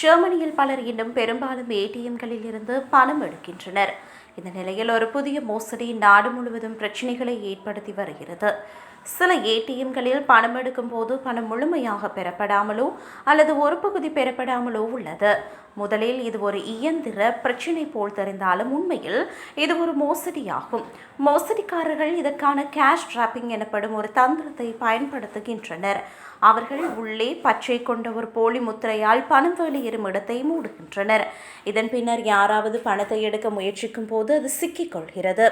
ஜெர்மனியில் பலர் இன்னும் பெரும்பாலும் ஏடிஎம்களில் இருந்து பணம் எடுக்கின்றனர். இந்த நிலையில் ஒரு புதிய மோசடி நாடு முழுவதும் பிரச்சினைகளை ஏற்படுத்தி வருகிறது. சில ஏடிஎம்களில் பணம் எடுக்கும் போது பணம் முழுமையாக பெறப்படாமலோ அல்லது ஒரு பகுதி பெறப்படாமலோ உள்ளது. முதலில் இது ஒரு இயந்திர பிரச்சினை போல் தெரிந்தாலும் உண்மையில் இது ஒரு மோசடியாகும். மோசடிக்காரர்கள் இதற்கான கேஷ் டிராப்பிங் எனப்படும் ஒரு தந்திரத்தை பயன்படுத்துகின்றனர். அவர்கள் உள்ளே பச்சை கொண்ட ஒரு போலி முத்திரையால் பணம் வெளியேறும் இடத்தை மூடுகின்றனர். இதன் பின்னர் யாராவது பணத்தை எடுக்க முயற்சிக்கும் போது அது சிக்கிக்கொள்கிறது.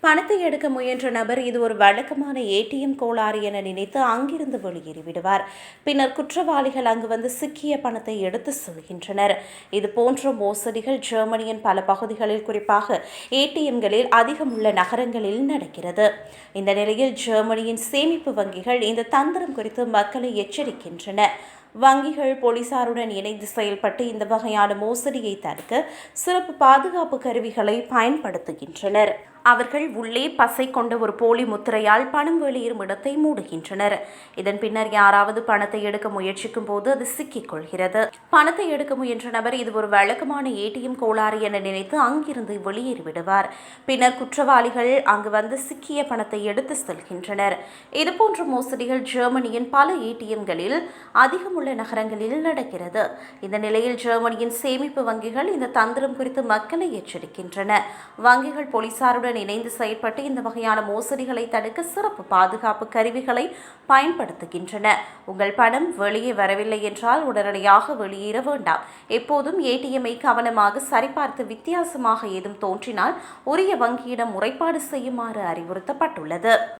பணத்தை எடுக்க முயன்ற நபர் இது ஒரு வழக்கமான ஏடிஎம் கோளாறு என நினைத்து அங்கிருந்து வெளியேறிவிடுவார். பின்னர் குற்றவாளிகள் அங்கு வந்து சிக்கிய பணத்தை எடுத்து செல்கின்றனர். இது போன்ற மோசடிகள் ஜெர்மனியின் பல பகுதிகளில் குறிப்பாக ஏடிஎம்களில் அதிகம் உள்ள நகரங்களில் நடக்கிறது. இந்த நிலையில் ஜெர்மனியின் சேமிப்பு வங்கிகள் இந்த தந்திரம் குறித்து மக்களை எச்சரிக்கின்றன. வங்கிகள் போலீசாருடன் இணைந்து செயல்பட்டு இந்த வகையான மோசடியை தடுக்க சிறப்பு பாதுகாப்பு கருவிகளை பயன்படுத்துகின்றனர். அவர்கள் உள்ளே பசை கொண்ட ஒரு போலி முத்திரையால் பணம் வெளியேறும் இடத்தை மூடுகின்றனர். இதன் பின்னர் யாராவது பணத்தை எடுக்க முயற்சிக்கும் போது அது சிக்கிக் கொள்கிறது. பணத்தை எடுக்க முயன்ற நபர் இது ஒரு வழக்கமான ஏடிஎம் கோளாறு என நினைத்து அங்கிருந்து வெளியேறிவிடுவார் பின்னர் குற்றவாளிகள் அங்கு வந்து சிக்கிய பணத்தை எடுத்து செல்கின்றனர். இதுபோன்ற மோசடிகள் ஜெர்மனியின் பல ஏடிஎம்களில் அதிகம் உள்ள நகரங்களில் நடக்கிறது. இந்த நிலையில் ஜெர்மனியின் சேமிப்பு வங்கிகள் இந்த தந்திரம் குறித்து மக்களை எச்சரிக்கின்றன. வங்கிகள் போலீசாருடன் இணைந்து செயல்பட்டு இந்த வகையான மோசடிகளை தடுக்க சிறப்பு பாதுகாப்பு கருவிகளை பயன்படுத்துகின்றன. உங்கள் பணம் வெளியே வரவில்லை என்றால் உடனடியாக வெளியேற வேண்டாம். எப்போதும் ஏடிஎம்ஐ கவனமாக சரிபார்த்து வித்தியாசமாக ஏதும் தோன்றினால் உரிய வங்கியிடம் முறைப்பாடு செய்யுமாறு அறிவுறுத்தப்பட்டுள்ளது.